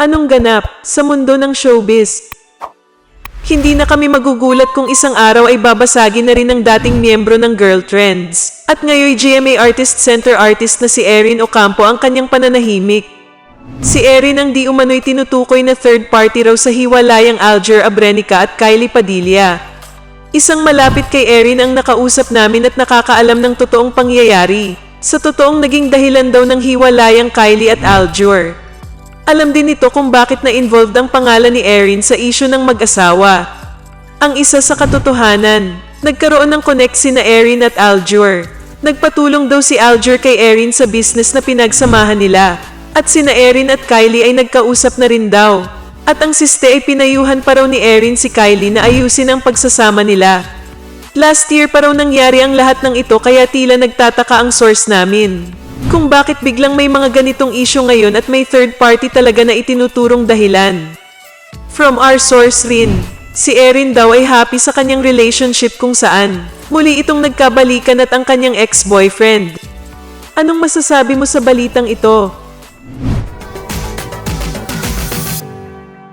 Anong ganap sa mundo ng showbiz? Hindi na kami magugulat kung isang araw ay babasagin na rin ng dating miyembro ng Girl Trends. At ngayon GMA Artist Center artist na si Erin Ocampo ang kanyang pananahimik. Si Erin ang di umano'y tinutukoy na third party raw sa hiwalayang Alger Abrenica at Kylie Padilla. Isang malapit kay Erin ang nakausap namin at nakakaalam ng totoong pangyayari. Sa totoong naging dahilan daw ng hiwalayang Kylie at Aljur. Alam din nito kung bakit na-involved ang pangalan ni Erin sa isyu ng mag-asawa. Ang isa sa katotohanan, nagkaroon ng connect na Erin at Aljur. Nagpatulong daw si Aljur kay Erin sa business na pinagsamahan nila. At sina Erin at Kylie ay nagkausap na rin daw. At ang siste ay pinayuhan pa raw ni Erin si Kylie na ayusin ang pagsasama nila. Last year pa raw nangyari ang lahat ng ito kaya tila nagtataka ang source namin. Kung bakit biglang may mga ganitong issue ngayon at may third party talaga na itinuturong dahilan. From our source rin, si Erin daw ay happy sa kanyang relationship kung saan. Muli itong nagkabalikan at ang kanyang ex-boyfriend. Anong masasabi mo sa balitang ito?